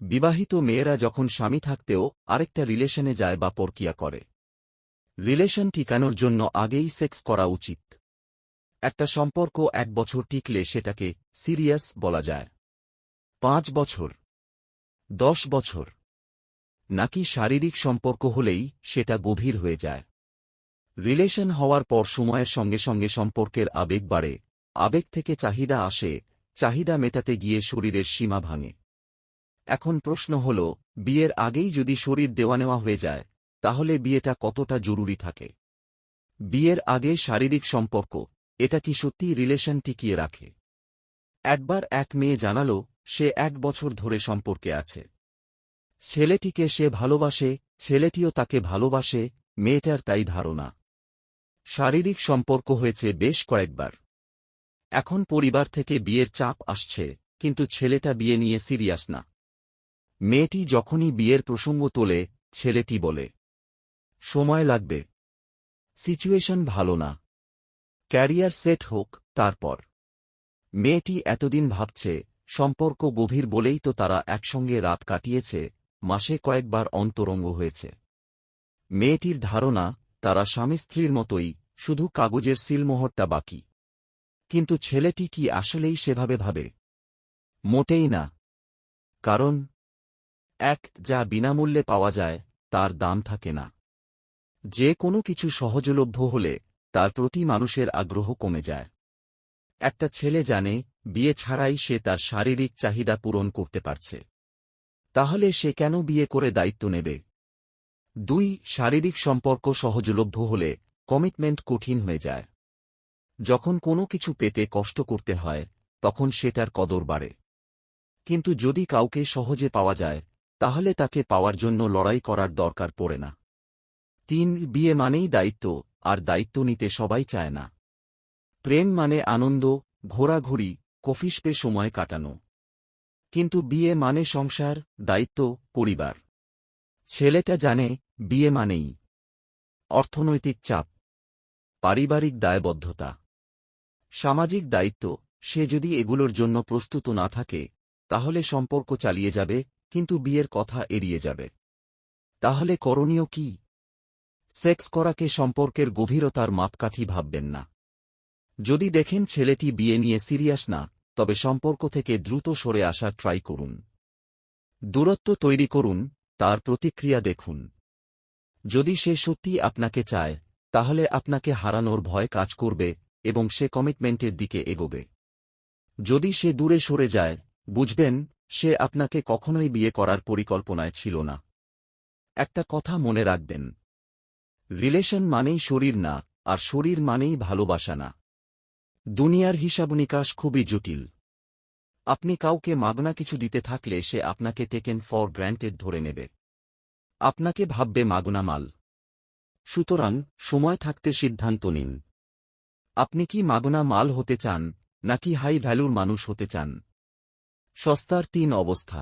বিবাহিত মেয়েরা যখন স্বামী থাকতেও আরেকটা রিলেশনে যায় বা পরকিয়া করে। রিলেশন টিকানোর জন্য আগেই সেক্স করা উচিত। একটা সম্পর্ক এক বছর টিকলে সেটাকে সিরিয়াস বলা যায়। পাঁচ বছর। দশ বছর। নাকি শারীরিক সম্পর্ক হলেই সেটা গভীর হয়ে যায়। রিলেশন হওয়ার পর সময়ের সঙ্গে সঙ্গে সম্পর্কের আবেগ বাড়ে। আবেগ থেকে চাহিদা আসে, চাহিদা মেটাতে গিয়ে শরীরের সীমা ভাঙে। এখন প্রশ্ন হল, বিয়ের আগেই যদি শরীর দেওয়া নেওয়া হয়ে যায়, তাহলে বিয়েটা কতটা জরুরি থাকে? বিয়ের আগে শারীরিক সম্পর্ক, এটা কি সত্যি রিলেশন টিকিয়ে রাখে? একবার এক মেয়ে জানালো, সে এক বছর ধরে সম্পর্কে আছে। ছেলেটিকে সে ভালোবাসে, ছেলেটিও তাকে ভালোবাসে, মেয়েটার তাই ধারণা। শারীরিক সম্পর্ক হয়েছে বেশ কয়েকবার। এখন পরিবার থেকে বিয়ের চাপ আসছে, কিন্তু ছেলেটা বিয়ে নিয়ে সিরিয়াস না। মেয়েটি যখনই বিয়ের প্রসঙ্গ তোলে, ছেলেটি বলে, সময় লাগবে। সিচুয়েশন ভালো না। ক্যারিয়ার সেট হোক, তারপর। মেয়েটি এতদিন ভাবছে, সম্পর্ক গভীর বলেই তো তারা একসঙ্গে রাত কাটিয়েছে, মাসে কয়েকবার অন্তরঙ্গ হয়েছে। মেয়েটির ধারণা, তারা স্বামী স্ত্রীর মতোই, শুধু কাগজের সিলমোহরটা বাকি। কিন্তু ছেলেটি কি আসলেই সেভাবে ভাবে? মোটেই না। কারণ এক যা বিনামূল্যে পাওয়া যায়, তার দাম থাকে না। যে কোনো কিছু সহজলভ্য হলে, তার প্রতি মানুষের আগ্রহ কমে যায়। একটা ছেলে জানে, বিয়ে ছাড়াই সে তার শারীরিক চাহিদা পূরণ করতে পারছে। তাহলে সে কেন বিয়ে করে দায়িত্ব নেবে? দুই, শারীরিক সম্পর্ক সহজলভ্য হলে কমিটমেন্ট কঠিন হয়ে যায়। যখন কোনো কিছু পেতে কষ্ট করতে হয়, তখন সেটার কদর বাড়ে। কিন্তু যদি কাউকে সহজে পাওয়া যায় তাহলে তাকে পাওয়ার জন্য লড়াই করার দরকার পড়ে না। তিন, বিয়ে মানেই দায়িত্ব, আর দায়িত্ব নিতে সবাই চায় না। প্রেম মানে আনন্দ, ঘোরাঘুরি, কফিসপে সময় কাটানো। কিন্তু বিয়ে মানে সংসার, দায়িত্ব, পরিবার। ছেলেটা জানে, বিয়ে মানেই অর্থনৈতিক চাপ, পারিবারিক দায়বদ্ধতা। সামাজিক দায়িত্ব, সে যদি এগুলোর জন্য প্রস্তুত না থাকে, তাহলে সম্পর্ক চালিয়ে যাবে কিন্তু বিয়ের কথা এড়িয়ে যাবে। তাহলে করণীয় কি? সেক্স করাকে সম্পর্কের গভীরতার মাপকাঠি ভাববেন না। যদি দেখেন ছেলেটি বিয়ে নিয়ে সিরিয়াস না, তবে সম্পর্ক থেকে দ্রুত সরে আসার ট্রাই করুন। দূরত্ব তৈরি করুন, তার প্রতিক্রিয়া দেখুন। যদি সে সত্যি আপনাকে চায়, তাহলে আপনাকে হারানোর ভয় কাজ করবে এবং সে কমিটমেন্টের দিকে এগোবে। যদি সে দূরে সরে যায়, বুঝবেন সে আপনাকে কখনোই বিয়ে করার পরিকল্পনায় ছিল না। একটা কথা মনে রাখবেন। রিলেশন মানেই শরীর না, আর শরীর মানেই ভালোবাসা না। দুনিয়ার হিসাব নিকাশ খুবই জটিল। আপনি কাউকে মাগনা কিছু দিতে থাকলে সে আপনাকে টেকেন ফর গ্র্যান্টেড ধরে নেবে। আপনাকে ভাববে মাগনা মাল। সুতরাং সময় থাকতে সিদ্ধান্ত নিন। আপনি কি মাগনা মাল হতে চান, নাকি হাই ভ্যালুর মানুষ হতে চান? সস্তার তিন অবস্থা।